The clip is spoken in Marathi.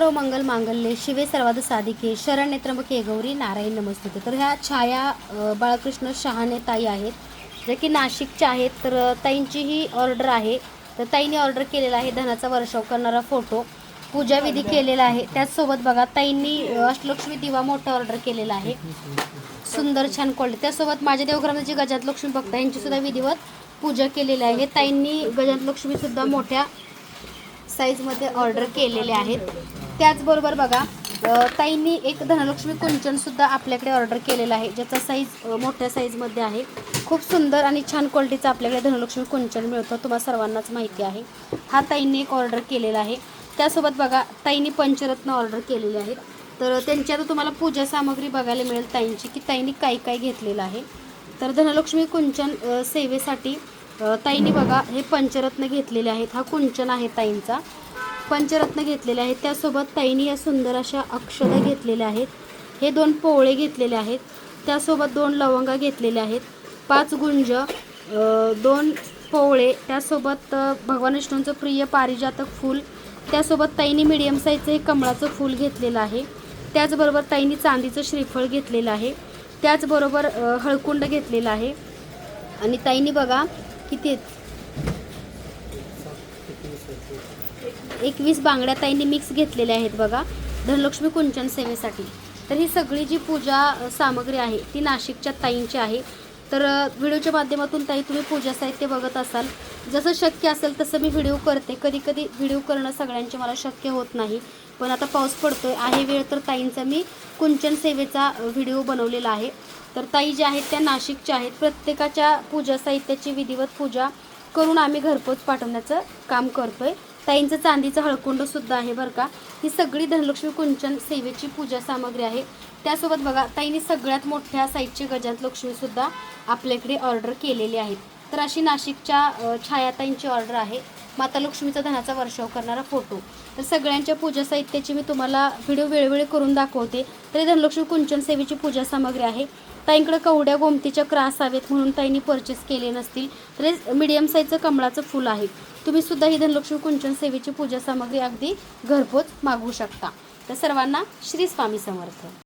सर्व मंगल मांगल्ये शिवे सर्वाद साधिके शरण त्र्यंबके गौरी नारायण नमस्ते तर ह्या छाया बाळकृष्ण शहाणे ताई आहेत जे की नाशिकच्या आहेत. तर ताईंचीही ताईंची ही ऑर्डर आहे. तर ताईंनी ऑर्डर केलेला आहे धनाचा वर्षाव करणारा फोटो. पूजाविधी केलेला आहे. त्याचसोबत बघा ताईंनी अष्टलक्ष्मी दिवा मोठा ऑर्डर केलेला आहे. सुंदर छान क्वालिटी त्यासोबत माझ्या देवघरामध्ये गजात लक्ष्मी भक्त यांची सुद्धा विधिवत पूजा केलेली आहे. ताईंनी गजात लक्ष्मी सुद्धा मोठ्या साईजमध्ये ऑर्डर केलेले आहेत. त्याचबरोबर बघा ताईंनी एक धनलक्ष्मी कुंचनसुद्धा आपल्याकडे ऑर्डर केलेला आहे ज्याचा साईज मोठ्या साईजमध्ये आहे. खूप सुंदर आणि छान क्वालिटीचा आपल्याकडे धनलक्ष्मी कुंचन मिळतो तुम्हाला सर्वांनाच माहिती आहे. हा ताईंनी एक ऑर्डर केलेला आहे. त्यासोबत बघा ताईंनी पंचरत्न ऑर्डर केलेले आहेत. तर त्यांची आता तुम्हाला पूजा सामग्री बघायला मिळेल ताईंची की ताईंनी काय काय घेतलेलं आहे. तर धनलक्ष्मी कुंचन सेवेसाठी ताईनी बघा हे पंचरत्न घेतलेले आहेत. हा कुंचन आहे ताईंचा. पंचरत्न घेतलेले आहेत. त्यासोबत ताईनी या सुंदर अशा अक्षता घेतलेल्या आहेत. हे दोन पोवळे घेतलेले आहेत. त्यासोबत दोन लवंगा घेतलेल्या आहेत. पाच गुंज दोन पोवळे त्यासोबत भगवान विष्णूंचं प्रिय पारिजातक फूल. त्यासोबत ताईनी मिडियम साईजचं हे कमळाचं फूल घेतलेलं आहे. त्याचबरोबर ताईनी चांदीचं श्रीफळ घेतलेलं आहे. त्याचबरोबर हळकुंड घेतलेलं आहे. आणि ताईनी बघा किती आहेत? एकवीस बांगड्या ताईंनी मिक्स घेतलेल्या आहेत बघा. धनलक्ष्मी कुंचन सेवेसाठी. तर ही सगळी जी पूजा सामग्री आहे ती नाशिकच्या ताईंची आहे. तर व्हिडिओच्या माध्यमातून ताई तुम्ही पूजा साहित्य बघत असाल. जसं शक्य असेल तसं मी व्हिडिओ करते. कधी कधी व्हिडिओ करणं सगळ्यांचे मला शक्य होत नाही. पण आता पाऊस पडतोय आहे वेळ तर ताईंचा मी कुंचन सेवेचा व्हिडिओ बनवलेला आहे. तर ताई ज्या आहेत त्या नाशिकच्या आहेत. प्रत्येकाच्या पूजा साहित्याची विधिवत पूजा करून आम्ही घरपोच पाठवण्याचं काम करतोय. ताईंचं चांदीचं हळकुंडसुद्धा आहे बरं का. ही सगळी धनलक्ष्मी कुंचन सेवेची पूजा सामग्री आहे. त्यासोबत बघा ताईंनी सगळ्यात मोठ्या साईजची गजात लक्ष्मीसुद्धा आपल्याकडे ऑर्डर केलेली आहेत. तर अशी नाशिकच्या छायाताईंची ऑर्डर आहे. माता लक्ष्मीचा धनाचा वर्षाव करणारा फोटो. तर सगळ्यांच्या पूजा साहित्याची मी तुम्हाला व्हिडिओ वेळोवेळी करून दाखवते. तरी धनलक्ष्मी कुंचन सेवेची पूजा सामग्री आहे. ताईंकडे कवड्या गोमतीच्या क्रास हवेत म्हणून ताईंनी परचेस केले नसतील तर मीडियम मिडियम साईजचं कमळाचं फुल आहे. तुम्ही सुद्धा ही धनलक्ष्मी कुंचन सेवेची पूजा सामग्री अगदी घरपोच मागवू शकता. तर सर्वांना श्री स्वामी समर्थ.